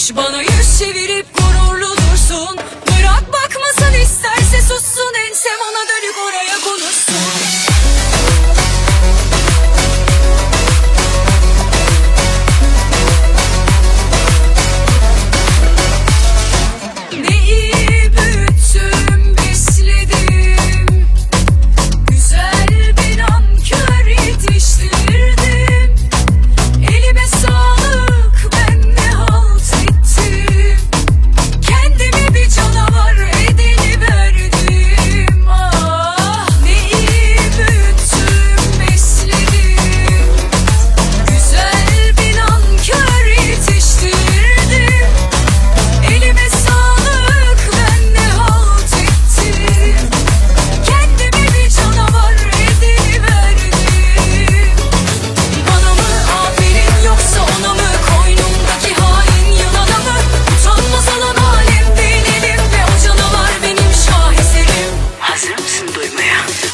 bana yüz çevirip gururlu dursun nightmare.